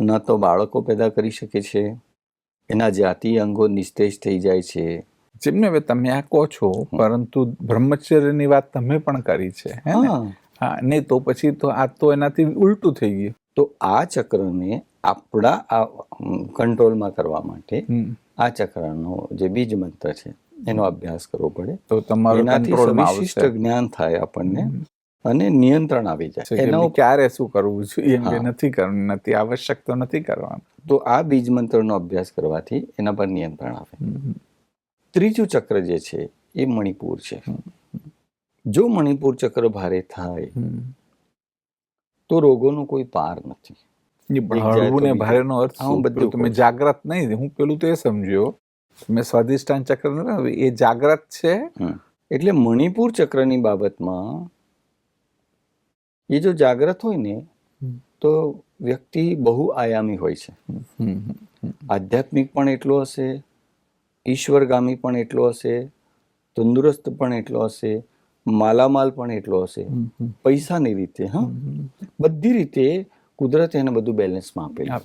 ન તો બાળકો પેદા કરી શકે છે. એના જાતિ અંગો નિસ્તેજ થઈ જાય છે. જેમને હવે તમે આ કહો છો પરંતુ બ્રહ્મચર્યની વાત તમે પણ કરી છે હા ને? તો પછી તો આ તો એનાથી ઉલટું થઈ ગયું. તો આ ચક્રને આપણા આ કંટ્રોલમાં કરવા માટે. આ ચક્રનો જે બીજ મંત્ર છે એનો અભ્યાસ કરવો પડે. તો તમારું એનાથી વિશિષ્ટ જ્ઞાન થાય આપણને. અને નિયંત્રણ આવી જાય. એના ક્યારે શું કરવું જોઈએ એમ નથી કરવું નથી આવશ્યક તો નથી કરવાનું. તો આ બીજ મંત્રનો અભ્યાસ કરવાથી એના પર નિયંત્રણ આવે. ત્રીજું ચક્ર જે છે એ મણિપુર છે. જો મણિપુર ચક્ર ભારે થાય તો રોગોનો કોઈ પાર નથી. હળવું ને. ભારેનો અર્થ હા? બધું તમે જાગ્રત નહીં હું પેલું તો એ સમજ્યો. મેં સ્વાદિષ્ટાન ચક્ર એ જાગ્રત છે. એટલે મણિપુર ચક્રની બાબતમાં એ જો જાગ્રત હોય ને તો વ્યક્તિ બહુ આયામી હોય છે. આધ્યાત્મિક પણ એટલો હશે ઈશ્વરગામી પણ એટલો હશે તંદુરસ્ત પણ એટલો હશે માલામાલ પણ એટલો હશે. પૈસાની રીતે હા. બધી રીતે કુદરતે એને બધું બેલેન્સમાં આપેલું